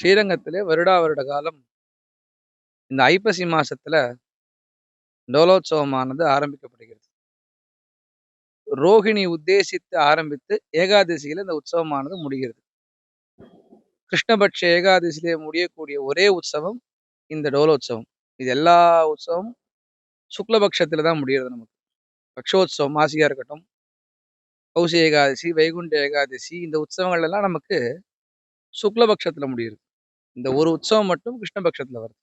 ஸ்ரீரங்கத்திலே வருடா வருட காலம் இந்த ஐப்பசி மாசத்துல டோலோத்சவமானது ஆரம்பிக்கப்படுகிறது. ரோகிணி உத்தேசித்து ஆரம்பித்து ஏகாதசியில இந்த உற்சவமானது முடிகிறது. கிருஷ்ணபட்ச ஏகாதசியிலே முடியக்கூடிய ஒரே உற்சவம் இந்த டோலோத்சவம். இது எல்லா உற்சவம் சுக்லபக்ஷத்துல தான் முடிகிறது நமக்கு. பக்ஷோத்சவம் மாசியா இருக்கட்டும் கௌசி ஏகாதசி வைகுண்ட ஏகாதசி இந்த உற்சவங்கள் எல்லாம் நமக்கு சுக்லபக்ஷத்துல முடியுது. இந்த ஒரு உற்சவம் மட்டும் கிருஷ்ணபக்ஷத்துல வருது.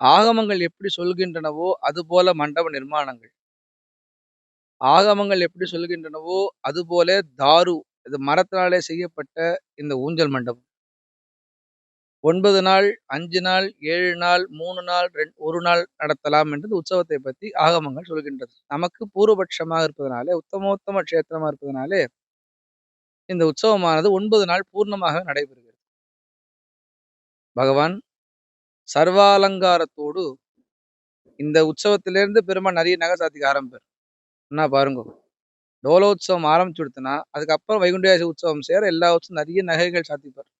ஆகமங்கள் எப்படி சொல்கின்றனவோ அதுபோல மண்டப நிர்மாணங்கள். ஆகமங்கள் எப்படி சொல்கின்றனவோ அதுபோல தாரு இது மரத்தினாலே செய்யப்பட்ட இந்த ஊஞ்சல் மண்டபம். ஒன்பது நாள் அஞ்சு நாள் ஏழு நாள் மூணு நாள் ரெண் ஒரு நாள் நடத்தலாம் என்றது உற்சவத்தை பற்றி ஆகமங்கள் சொல்கின்றது. நமக்கு பூர்வபட்சமாக இருப்பதனாலே உத்தமோத்தம க்ஷேத்திரமாக இருப்பதனாலே இந்த உற்சவமானது ஒன்பது நாள் பூர்ணமாக நடைபெறுகிறது. பகவான் சர்வாலங்காரத்தோடு இந்த உற்சவத்திலிருந்து பெருமாள் நிறைய நகை சாத்திக்க ஆரம்பிப்பார். என்ன பாருங்க டோலோத்சவம் ஆரம்பிச்சு கொடுத்தனா அதுக்கப்புறம் வைகுண்டியாசி உற்சவம் சேர எல்லா உற்சவம் நிறைய நகைகள் சாத்திப்பார்.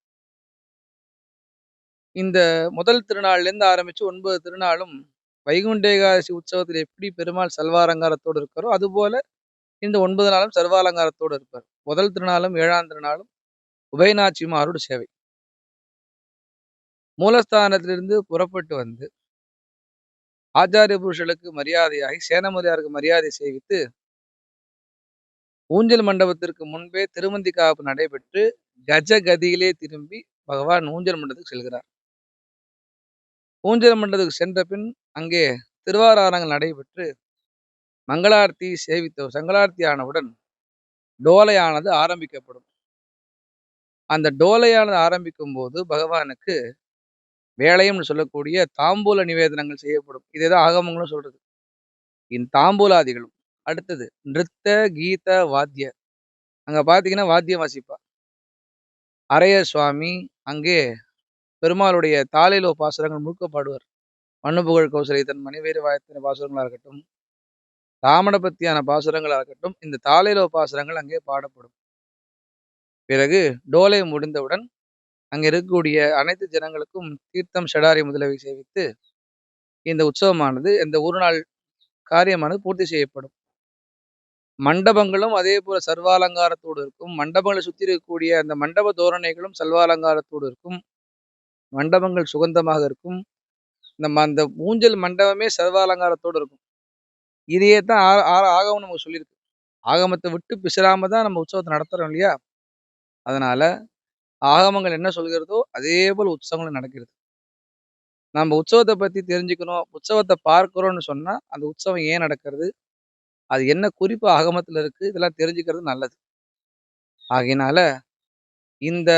இந்த முதல் திருநாள்லேருந்து ஆரம்பிச்சு ஒன்பது திருநாளும் வைகுண்டேகாசி உற்சவத்தில் எப்படி பெருமாள் சல்வாலங்காரத்தோடு இருக்காரோ அதுபோல இந்த ஒன்பது நாளும் சர்வாலங்காரத்தோடு இருப்பார். முதல் திருநாளும் ஏழாம் திருநாளும் உபயநாச்சிமாரோட சேவை. மூலஸ்தானத்திலிருந்து புறப்பட்டு வந்து ஆச்சாரிய புருஷர்களுக்கு மரியாதையாகி சேனமுதியாருக்கு மரியாதை செய்வித்து ஊஞ்சல் மண்டபத்திற்கு முன்பே திருமந்தி காப்பு நடைபெற்று கஜகதியிலே திரும்பி பகவான் ஊஞ்சல் மண்டபத்துக்கு செல்கிறார். ஊஞ்சல் மண்டபத்துக்கு சென்ற பின் அங்கே திருவாராரங்கள் நடைபெற்று மங்களார்த்தி சேவித்த சங்களார்த்தி ஆனவுடன் டோலையானது ஆரம்பிக்கப்படும். அந்த டோலையானது ஆரம்பிக்கும் போது பகவானுக்கு வேலையம்னு சொல்லக்கூடிய தாம்பூல நிவேதனங்கள் செய்யப்படும். இதேதான் ஆகமங்களும் சொல்றது. இன் தாம்பூலாதிகளும். அடுத்தது நிறுத்த கீத வாத்திய. அங்க பாத்தீங்கன்னா வாத்தியம் வாசிப்பா. அரைய சுவாமி அங்கே பெருமாளுடைய தாளிலோ பாசுரங்கள் முழுக்க பாடுவார். மண்ணு புகழ் கௌசலை தன் மணிவேறு வாயத்தின பாசுரங்களா இருக்கட்டும் ராமனை பத்தியான பாசுரங்களா இருக்கட்டும் இந்த தாளிலோ பாசுரங்கள் அங்கே பாடப்படும். பிறகு டோலை முடிந்தவுடன் அங்கே இருக்கக்கூடிய அனைத்து ஜனங்களுக்கும் தீர்த்தம் ஷடாரி முதலவை சேவித்து இந்த உற்சவமானது இந்த ஒரு நாள் காரியமானது பூர்த்தி செய்யப்படும். மண்டபங்களும் அதே போல சர்வாலங்காரத்தோடு இருக்கும். மண்டபங்களை சுற்றி இருக்கக்கூடிய அந்த மண்டப தோரணைகளும் சர்வாலங்காரத்தோடு இருக்கும். மண்டபங்கள் சுகந்தமாக இருக்கும். நம்ம அந்த ஊஞ்சல் மண்டபமே சர்வாலங்காரத்தோடு இருக்கும். இதையே தான் ஆகமம் நமக்கு சொல்லியிருக்கு. ஆகமத்தை விட்டு பிசிறாம தான் நம்ம உற்சவத்தை நடத்துறோம் இல்லையா? அதனால ஆகமங்கள் என்ன சொல்கிறதோ அதே போல் உற்சவங்களும் நடக்கிறது. நம்ம உற்சவத்தை பற்றி தெரிஞ்சுக்கணும் உற்சவத்தை பார்க்குறோம்னு சொன்னால் அந்த உற்சவம் ஏன் நடக்கிறது? அது என்ன குறிப்பு ஆகமத்தில் இருக்குது இதெல்லாம் தெரிஞ்சுக்கிறது நல்லது. ஆகையினால இந்த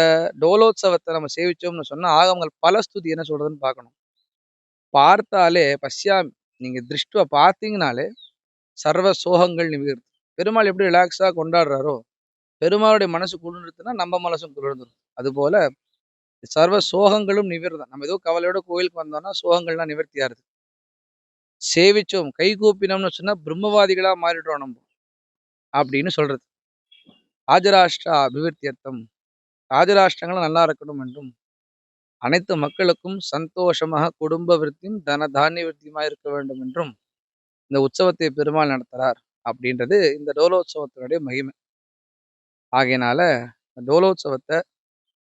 டோலோத்சவத்தை நம்ம சேவிச்சோம்னு சொன்னால் ஆகமங்கள் பல ஸ்துதி என்ன சொல்கிறதுன்னு பார்க்கணும். பார்த்தாலே பஸ்யா நீங்கள் திருஷ்டுவை பார்த்தீங்கனாலே சர்வ சோகங்கள் நிமிர்கிறது. பெருமாள் எப்படி ரிலாக்ஸாக கொண்டாடுறாரோ பெருமாளுடைய மனசு குளிர்ந்துருச்சுன்னா நம்ம மனசும் குளிர்ந்துடும் அதுபோல சர்வ சோகங்களும் நிவர்தான் நம்ம ஏதோ கவலையோட கோயிலுக்கு வந்தோம்னா சோகங்கள்லாம் நிவர்த்தியாருது சேவிச்சோம் கை கூப்பினோம்னு சொன்னா பிரம்மவாதிகளா மாறிடுறோம் நம்ம. அப்படின்னு சொல்றது. ராஜராஷ்டிரா அபிவிருத்தியர்த்தம். ராஜராஷ்டிரங்களும் நல்லா இருக்கணும் என்றும் அனைத்து மக்களுக்கும் சந்தோஷமாக குடும்ப விருத்தியும் தன தானிய விருத்தியுமாக இருக்க வேண்டும் என்றும் இந்த உற்சவத்தை பெருமாள் நடத்துறார். அப்படின்றது இந்த டோலோத்சவத்தினுடைய மகிமை. ஆகையினால டோலோத்சவத்தை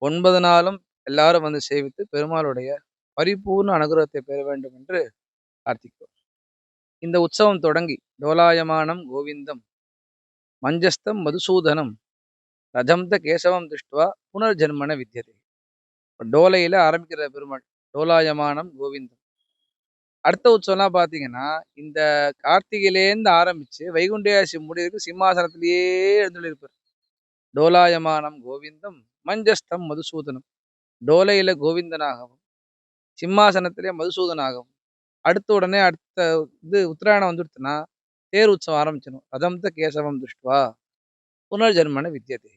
ஒன்பது நாளும் எல்லாரும் வந்து சேவித்து பெருமாளுடைய பரிபூர்ண அனுகிரகத்தை பெற வேண்டும் என்று பிரார்த்திக்கிறோம். இந்த உற்சவம் தொடங்கி டோலாயமானம் கோவிந்தம் மஞ்சஸ்தம் மதுசூதனம் ரஜம்த கேசவம் திருஷ்டுவா புனர்ஜென்மன வித்தியதை டோலையில் ஆரம்பிக்கிற பெருமாள் டோலாயமானம் கோவிந்தம். அடுத்த உற்சவம்லாம் பார்த்தீங்கன்னா இந்த கார்த்திகையிலேருந்து ஆரம்பிச்சு வைகுண்டேசி முடிவுக்கு சிம்மாசனத்திலேயே எழுந்துள்ளிருப்பார் டோலாயமானம் கோவிந்தம் மஞ்சஸ்தம் மதுசூதனம். டோலையில கோவிந்தனாகவும் சிம்மாசனத்திலே மதுசூதனாகவும். அடுத்த உடனே அடுத்த இது உத்தராயணம் வந்துடுச்சுன்னா தேர் உற்சவம் ஆரம்பிச்சிடும் ரதம்த கேசவம் திருஷ்டுவா. புனர்ஜன்மன வித்தியதே